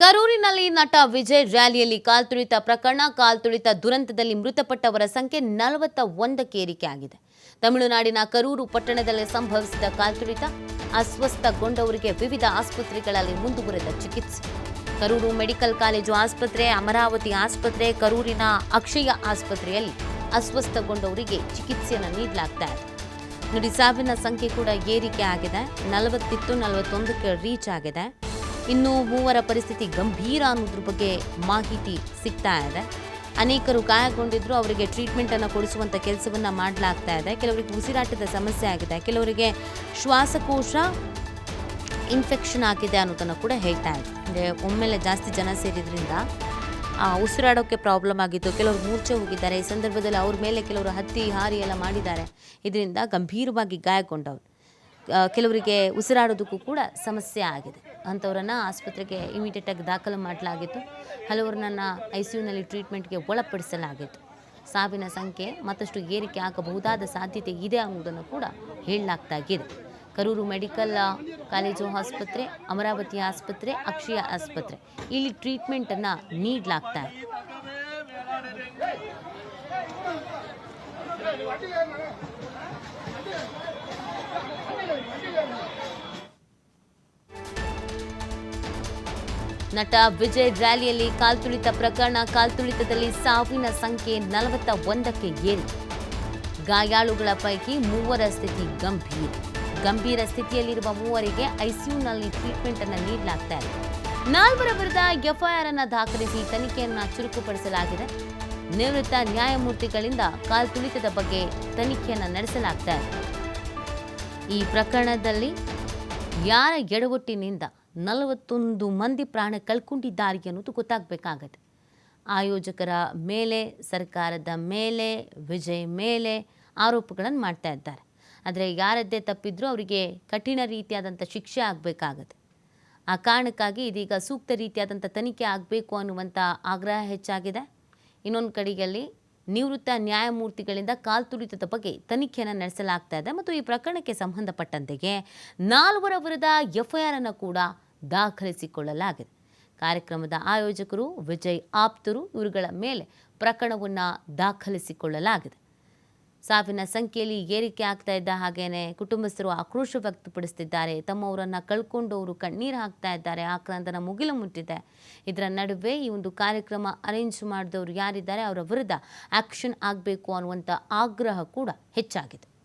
ಕರೂರಿನಲ್ಲಿ ನಟ ವಿಜಯ್ ರ್ಯಾಲಿಯಲ್ಲಿ ಕಾಲ್ತುಳಿತ ಪ್ರಕರಣ ಕಾಲ್ತುಳಿತ ದುರಂತದಲ್ಲಿ ಮೃತಪಟ್ಟವರ ಸಂಖ್ಯೆ ನಲವತ್ತ ಒಂದಕ್ಕೆ ಏರಿಕೆಯಾಗಿದೆ ತಮಿಳುನಾಡಿನ ಕರೂರು ಪಟ್ಟಣದಲ್ಲಿ ಸಂಭವಿಸಿದ ಕಾಲ್ತುಳಿತ ಅಸ್ವಸ್ಥಗೊಂಡವರಿಗೆ ವಿವಿಧ ಆಸ್ಪತ್ರೆಗಳಲ್ಲಿ ಮುಂದುವರೆದ ಚಿಕಿತ್ಸೆ. ಕರೂರು ಮೆಡಿಕಲ್ ಕಾಲೇಜು ಆಸ್ಪತ್ರೆ, ಅಮರಾವತಿ ಆಸ್ಪತ್ರೆ, ಕರೂರಿನ ಅಕ್ಷಯ ಆಸ್ಪತ್ರೆಯಲ್ಲಿ ಅಸ್ವಸ್ಥಗೊಂಡವರಿಗೆ ಚಿಕಿತ್ಸೆಯನ್ನು ನೀಡಲಾಗ್ತಾ ಇದೆ. ನೋಡಿ ಸಾವಿನ ಸಂಖ್ಯೆ ಕೂಡ ಏರಿಕೆ ಆಗಿದೆ. ನಲವತ್ತಿತ್ತು, ನಲವತ್ತೊಂದಕ್ಕೆ ರೀಚ್ ಆಗಿದೆ. ಇನ್ನು ಮೂವರ ಪರಿಸ್ಥಿತಿ ಗಂಭೀರ ಅನ್ನೋದ್ರ ಬಗ್ಗೆ ಮಾಹಿತಿ ಸಿಗ್ತಾ ಇದೆ. ಅನೇಕರು ಗಾಯಗೊಂಡಿದ್ರು, ಅವರಿಗೆ ಟ್ರೀಟ್ಮೆಂಟ್ ಅನ್ನು ಕೊಡಿಸುವಂತ ಕೆಲಸವನ್ನ ಮಾಡಲಾಗ್ತಾ ಇದೆ. ಕೆಲವರಿಗೆ ಉಸಿರಾಟದ ಸಮಸ್ಯೆ ಆಗಿದೆ. ಕೆಲವರಿಗೆ ಶ್ವಾಸಕೋಶ ಇನ್ಫೆಕ್ಷನ್ ಆಗಿದೆ ಅನ್ನೋದನ್ನು ಕೂಡ ಹೇಳ್ತಾ ಇದೆ. ಅಂದರೆ ಒಮ್ಮೆಲೆ ಜಾಸ್ತಿ ಜನ ಸೇರಿದ್ರಿಂದ ಉಸಿರಾಡೋಕ್ಕೆ ಪ್ರಾಬ್ಲಮ್ ಆಗಿತ್ತು. ಕೆಲವರು ಮೂರ್ಛೆ ಹೋಗಿದ್ದಾರೆ. ಈ ಸಂದರ್ಭದಲ್ಲಿ ಅವ್ರ ಮೇಲೆ ಕೆಲವರು ಹತ್ತಿ, ಹಾರಿ ಎಲ್ಲ ಮಾಡಿದ್ದಾರೆ. ಇದರಿಂದ ಗಂಭೀರವಾಗಿ ಗಾಯಗೊಂಡವರು. ಕೆಲವರಿಗೆ ಉಸಿರಾಡೋದಕ್ಕೂ ಕೂಡ ಸಮಸ್ಯೆ ಆಗಿದೆ. ಅಂಥವ್ರನ್ನ ಆಸ್ಪತ್ರೆಗೆ ಇಮಿಡಿಯೇಟಾಗಿ ದಾಖಲು ಮಾಡಲಾಗಿತ್ತು. ಹಲವರನ್ನ ಐ ಸಿ ಯುನಲ್ಲಿ ಟ್ರೀಟ್ಮೆಂಟ್ಗೆ ಒಳಪಡಿಸಲಾಗಿತ್ತು. ಸಾವಿನ ಸಂಖ್ಯೆ, ಮತ್ತಷ್ಟು ಏರಿಕೆ ಆಗಬಹುದಾದ ಸಾಧ್ಯತೆ ಇದೆ ಅನ್ನೋದನ್ನು ಕೂಡ ಹೇಳಲಾಗ್ತಾಗಿದೆ ಕರೂರು ಮೆಡಿಕಲ್ ಕಾಲೇಜು ಆಸ್ಪತ್ರೆ, ಅಮರಾವತಿ ಆಸ್ಪತ್ರೆ, ಅಕ್ಷಯ ಆಸ್ಪತ್ರೆ ಇಲ್ಲಿ ಟ್ರೀಟ್ಮೆಂಟನ್ನು ನೀಡಲಾಗ್ತಾ ಇದೆ. ನಟ ವಿಜಯ್ ರ್ಯಾಲಿಯಲ್ಲಿ ಕಾಲ್ತುಳಿತ ಪ್ರಕರಣ, ಕಾಲ್ತುಳಿತದಲ್ಲಿ ಸಾವಿನ ಸಂಖ್ಯೆ ನಲವತ್ತ ಒಂದಕ್ಕೆ ಏರಿ. ಗಾಯಾಳುಗಳ ಪೈಕಿ ಮೂವರ ಸ್ಥಿತಿ ಗಂಭೀರ. ಗಂಭೀರ ಸ್ಥಿತಿಯಲ್ಲಿರುವ ಮೂವರಿಗೆ ಐಸಿಯುನಲ್ಲಿ ಟ್ರೀಟ್ಮೆಂಟ್ ಅನ್ನು ನೀಡಲಾಗ್ತಾ ಇದೆ ನಾಲ್ವರ ವಿರುದ್ಧ ಎಫ್ಐಆರ್ ಅನ್ನು ದಾಖಲಿಸಿ ತನಿಖೆಯನ್ನು ಚುರುಕುಪಡಿಸಲಾಗಿದೆ. ನಿವೃತ್ತ ನ್ಯಾಯಮೂರ್ತಿಗಳಿಂದ ಕಾಲ್ತುಳಿತದ ಬಗ್ಗೆ ತನಿಖೆಯನ್ನು ನಡೆಸಲಾಗ್ತಾ ಇದೆ ಈ ಪ್ರಕರಣದಲ್ಲಿ ಯಾರ ಎಡವಟ್ಟಿನಿಂದ ನಲವತ್ತೊಂದು ಮಂದಿ ಪ್ರಾಣ ಕಳ್ಕೊಂಡಿದ್ದಾರೆ ಅನ್ನೋದು ಗೊತ್ತಾಗಬೇಕಾಗತ್ತೆ. ಆಯೋಜಕರ ಮೇಲೆ, ಸರ್ಕಾರದ ಮೇಲೆ, ವಿಜಯ್ ಮೇಲೆ ಆರೋಪಗಳನ್ನು ಮಾಡ್ತಾ ಇದ್ದಾರೆ. ಆದರೆ ಯಾರದ್ದೇ ತಪ್ಪಿದ್ರೂ ಅವರಿಗೆ ಕಠಿಣ ರೀತಿಯಾದಂಥ ಶಿಕ್ಷೆ ಆಗಬೇಕಾಗತ್ತೆ. ಆ ಕಾರಣಕ್ಕಾಗಿ ಇದೀಗ ಸೂಕ್ತ ರೀತಿಯಾದಂಥ ತನಿಖೆ ಆಗಬೇಕು ಅನ್ನುವಂಥ ಆಗ್ರಹ ಹೆಚ್ಚಾಗಿದೆ. ಇನ್ನೊಂದು ಕಡೆಯಲ್ಲಿ ನಿವೃತ್ತ ನ್ಯಾಯಮೂರ್ತಿಗಳಿಂದ ಕಾಲ್ತುಳಿತದ ಬಗ್ಗೆ ತನಿಖೆಯನ್ನು ನಡೆಸಲಾಗ್ತಾ ಇದೆ. ಮತ್ತು ಈ ಪ್ರಕರಣಕ್ಕೆ ಸಂಬಂಧಪಟ್ಟಂತೆಗೆ ನಾಲ್ವರ ವಿರುದ್ಧ ಎಫ್ಐಆರ್ ಅನ್ನು ಕೂಡ ದಾಖಲಿಸಿಕೊಳ್ಳಲಾಗಿದೆ. ಕಾರ್ಯಕ್ರಮದ ಆಯೋಜಕರು ವಿಜಯ್ ಆಪ್ತರು ಇವರುಗಳ ಮೇಲೆ ಪ್ರಕರಣವನ್ನು ದಾಖಲಿಸಿಕೊಳ್ಳಲಾಗಿದೆ. ಸಾವಿನ ಸಂಖ್ಯೆಯಲ್ಲಿ ಏರಿಕೆ ಆಗ್ತಾ ಇದ್ದ ಹಾಗೇನೆ ಕುಟುಂಬಸ್ಥರು ಆಕ್ರೋಶ ವ್ಯಕ್ತಪಡಿಸುತ್ತಿದ್ದಾರೆ ತಮ್ಮವರನ್ನು ಕಳ್ಕೊಂಡವರು ಕಣ್ಣೀರು ಹಾಕ್ತಾ ಇದ್ದಾರೆ. ಆಕ್ರಂದನ ಮುಗಿಲು ಮುಟ್ಟಿದೆ. ಇದರ ನಡುವೆ ಈ ಒಂದು ಕಾರ್ಯಕ್ರಮ ಅರೇಂಜ್ ಮಾಡಿದವರು ಯಾರಿದ್ದಾರೆ? ಅವರ ವಿರುದ್ಧ ಆಕ್ಷನ್ ಆಗಬೇಕು ಅನ್ನುವಂಥ ಆಗ್ರಹ ಕೂಡ ಹೆಚ್ಚಾಗಿದೆ.